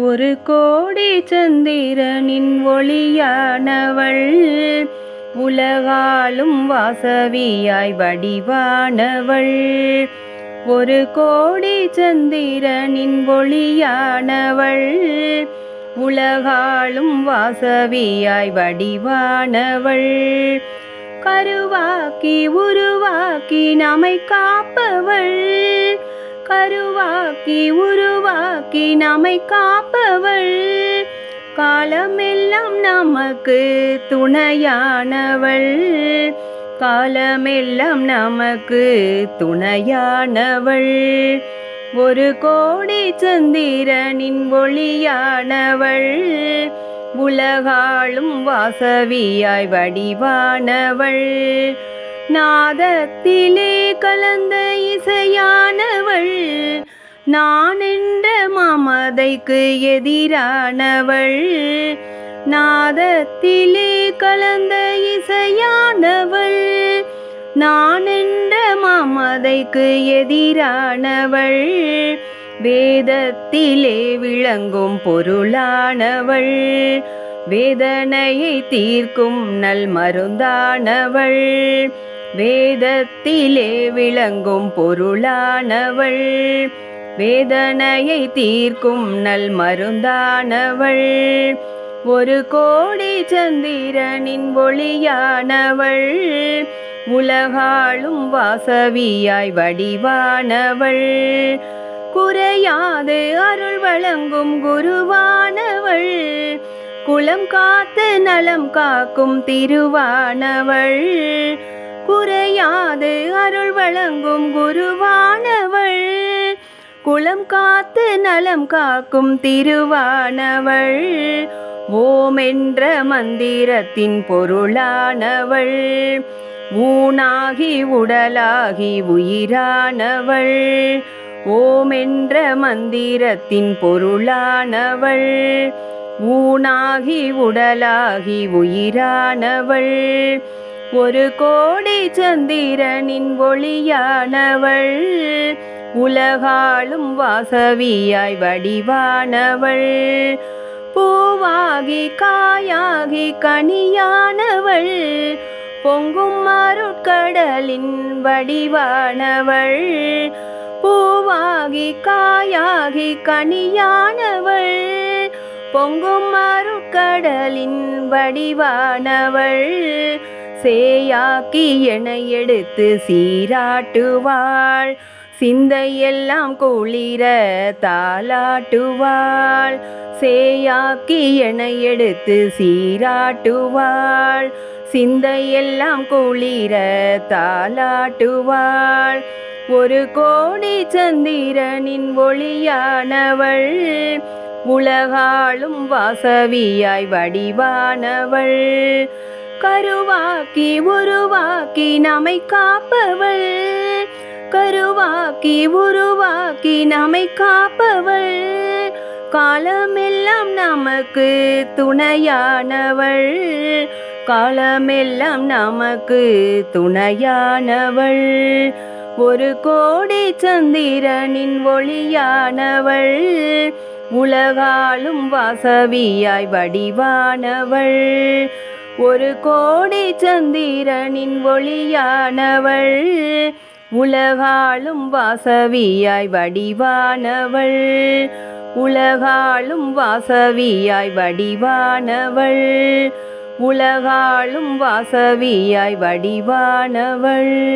ஒரு கோடி சந்திரனின் ஒளியானவள். உலகாலும் வாசவியாய் வடிவானவள். ஒரு கோடி சந்திரனின் ஒளியானவள். உலகாலும் வாசவியாய் வடிவானவள். கருவாக்கி உருவாக்கி நம்மை காப்பவள். கருவாக்கி உருவாக்கி நம்மை காப்பவள். காலமெல்லாம் நமக்கு துணையானவள். காலமெல்லாம் நமக்கு துணையானவள். ஒரு கோடி சந்திரனின் ஒளியானவள். உலகாளும் வாசவியாய் வடிவானவள். நாதத்திலே கலந்த இசையா நான் என்ற மமதைக்கு எதிரானவள் நாதத்திலே கலந்த இசையானவள் நான் என்ற மமதைக்கு எதிரானவள் வேதத்திலே விளங்கும் பொருளானவள் வேதனையை தீர்க்கும் நல் மருந்தானவள் வேதத்திலே விளங்கும் பொருளானவள் வேதனையை தீர்க்கும் நல் மருந்தானவள். ஒரு கோடி சந்திரனின் ஒளியானவள். உலகாளும் வாசவியாய் வடிவானவள். குறையாது அருள் வழங்கும் குருவானவள். குலம் காத்து நலம் காக்கும் திருவானவள். குறையாது அருள் வழங்கும் குருவானவள் குளம் காத்து நலம் காக்கும் திருவானவள். ஓம் என்ற மந்திரத்தின் பொருளானவள். ஊனாகி உடலாகி உயிரானவள். ஓம் என்ற மந்திரத்தின் பொருளானவள். ஊனாகி உடலாகி உயிரானவள். ஒரு கோடி சந்திரனின் ஒளியானவள். உலகாளும் வாசவியாய் வடிவானவள். பூவாகி காயாகி கனியானவள். பொங்கும் அருட்கடலின் வடிவானவள். பூவாகி காயாகி கனியானவள். பொங்கும் அருட்கடலின் வடிவானவள். சேயாக்கி என எடுத்து சீராட்டுவாள். சிந்தையெல்லாம் குளிர தாலாட்டுவாள் சேயாக்கி என எடுத்து சீராட்டுவாள். சிந்தையெல்லாம் குளிர தாலாட்டுவாள் ஒரு கோடி சந்திரனின் ஒளியானவள். உலகாளும் வாசவியாய் வடிவானவள். கருவாக்கி உருவாக்கி நம்மை காப்பவள். கருவாக்கி உருவாக்கி நம்மை காப்பவள். காலமெல்லாம் நமக்கு துணையானவள். காலமெல்லாம் நமக்கு துணையானவள். ஒரு கோடி சந்திரனின் ஒளியானவள். உலகாலும் வாசவியாய் வடிவானவள். ஒரு கோடி சந்திரனின் ஒளியானவள். உலகாலும் வாசவியாய் வடிவானவள். உலகாலும் வாசவியாய் வடிவானவள். உலகாலும் வாசவியாய் வடிவானவள்.